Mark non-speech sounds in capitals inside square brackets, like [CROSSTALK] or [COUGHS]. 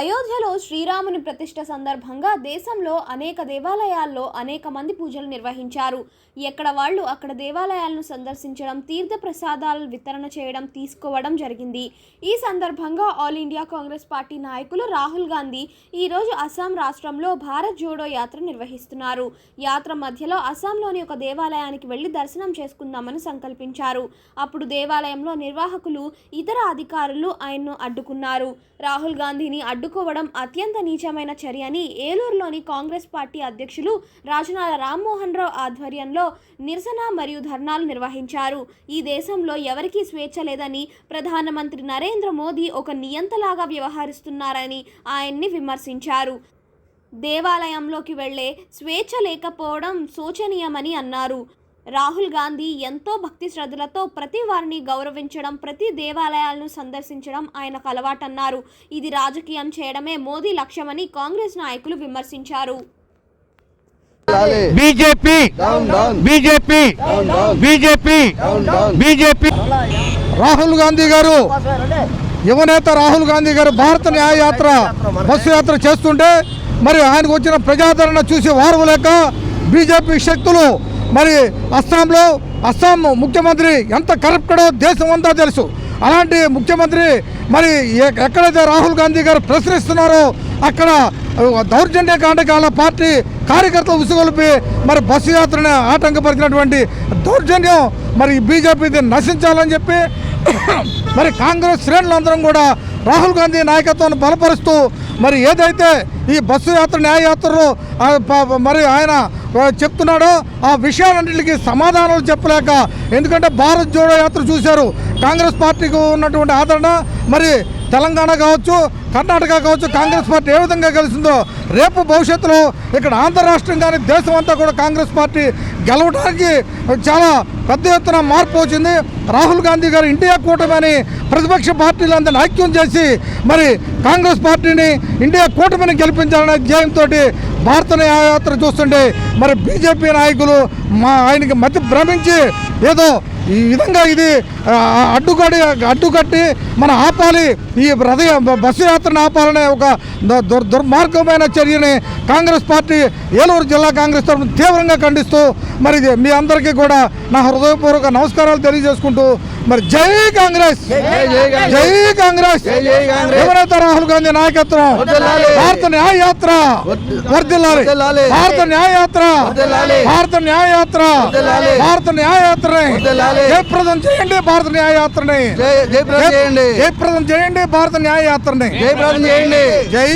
అయోధ్యలో శ్రీరాముని ప్రతిష్ట సందర్భంగా దేశంలో అనేక దేవాలయాల్లో అనేక మంది పూజలు నిర్వహించారు. ఎక్కడ వాళ్ళు అక్కడ దేవాలయాలను సందర్శించడం తీర్థ ప్రసాదాలు వితరణ చేయడం తీసుకోవడం జరిగింది. ఈ సందర్భంగా ఆల్ ఇండియా కాంగ్రెస్ పార్టీ నాయకులు రాహుల్ గాంధీ ఈరోజు అస్సాం రాష్ట్రంలో భారత్ జోడో యాత్ర నిర్వహిస్తున్నారు. యాత్ర మధ్యలో అస్సాంలోని ఒక దేవాలయానికి వెళ్ళి దర్శనం చేసుకుందామని సంకల్పించారు. అప్పుడు దేవాలయంలో నిర్వాహకులు ఇతర అధికారులు ఆయన్ను అడ్డుకున్నారు. రాహుల్ గాంధీని అడ్డుకోవడం అత్యంత నీచమైన చర్య అని ఏలూరులోని కాంగ్రెస్ పార్టీ అధ్యక్షులు రాజనాల రామ్మోహన్ రావు ఆధ్వర్యంలో నిరసన మరియు ధర్నాలు నిర్వహించారు. ఈ దేశంలో ఎవరికీ స్వేచ్ఛ లేదని ప్రధానమంత్రి నరేంద్ర మోదీ ఒక నియంతలాగా వ్యవహరిస్తున్నారని ఆయన్ని విమర్శించారు. దేవాలయంలోకి వెళ్ళే స్వేచ్ఛ లేకపోవడం శోచనీయమని అన్నారు. రాహుల్ గాంధీ ఎంతో భక్తి శ్రద్ధలతో ప్రతి వారిని గౌరవించడం ప్రతి దేవాలయాలను సందర్శించడం ఆయనకు అలవాటన్నారు. ఇది రాజకీయం చేయడమే మోదీ లక్ష్యమని కాంగ్రెస్ నాయకులు విమర్శించారు. BJP! Down down BJP! Down down BJP! Down down BJP! Rahul Gandhi గారు యువనేత రాహుల్ గాంధీ గారు భారత న్యాయ యాత్ర బస్సు యాత్ర చేస్తుంటే మరి ఆయనకు వచ్చిన ప్రజాదరణ చూసి వారవలేక బీజేపీ శక్తులు మరి అస్సాంలో అస్సాం ముఖ్యమంత్రి ఎంత కరప్టడో దేశం అంతా తెలుసు. అలాంటి ముఖ్యమంత్రి మరి ఎక్కడైతే రాహుల్ గాంధీ గారు ప్రశ్నిస్తున్నారో అక్కడ దౌర్జన్య కాండకాల పార్టీ కార్యకర్తలు ఉసుగొలిపి మరి బస్సు యాత్రను ఆటంకపరిచినటువంటి దౌర్జన్యం మరి బీజేపీది నశించాలని చెప్పి [COUGHS] మరి కాంగ్రెస్ శ్రేణులందరం కూడా రాహుల్ గాంధీ నాయకత్వాన్ని బలపరుస్తూ మరి ఏదైతే ఈ బస్సు యాత్ర న్యాయ యాత్రలో మరి ఆయన చెప్తున్నాడో. ఆ విషయాలన్నింటికి సమాధానాలు చెప్పలేక ఎందుకంటే భారత్ జోడో యాత్ర చూశారు. కాంగ్రెస్ పార్టీకి ఉన్నటువంటి ఆదరణ మరి తెలంగాణ కావచ్చు కర్ణాటక కావచ్చు కాంగ్రెస్ పార్టీ ఏ విధంగా గెలిచిందో రేపు భవిష్యత్తులో ఇక్కడ ఆంధ్ర రాష్ట్రం కానీ దేశం అంతా కూడా కాంగ్రెస్ పార్టీ గెలవడానికి చాలా పెద్ద ఎత్తున మార్పు వచ్చింది. రాహుల్ గాంధీ గారు ఇండియా కూటమి అని ప్రతిపక్ష పార్టీలందరినీ ఐక్యం చేసి మరి కాంగ్రెస్ పార్టీని ఇండియా కూటమిని గెలిపించాలనే ధ్యేయంతో భారత యాత్ర చూస్తుంటే మరి బీజేపీ నాయకులు మా ఆయనకి మతి భ్రమించి ఏదో ఈ విధంగా ఇది అడ్డుకడి అడ్డుకట్టి మన ఆపాలి. ఈ హృదయ బస్సు యాత్రను ఆపాలనే ఒక దుర్- దుర్మార్గమైన చర్యని కాంగ్రెస్ పార్టీ ఏలూరు జిల్లా కాంగ్రెస్ తరఫున తీవ్రంగా ఖండిస్తూ మరి ఇది మీ అందరికీ కూడా నా హృదయపూర్వక నమస్కారాలు తెలియజేసుకుంటూ మరి జై కాంగ్రెస్ జై కాంగ్రెస్. ఎవరైతే రాహుల్ గాంధీ నాయకత్వం. భారత న్యాయ యాత్ర వర్ధి- వర్దిల్లాలి. భారత న్యాయ యాత్ర వర్ధిల్లాలి. భారత న్యాయ యాత్ర వర్ధిల్లాలి. భారత న్యాయ యాత్రని వర్ధిల్లాలి. జయప్రదం చేయండి భారత న్యాయ యాత్రని జై జయప్రదం చేయండి భారత న్యాయ యాత్రని జయప్రదం చేయండి జై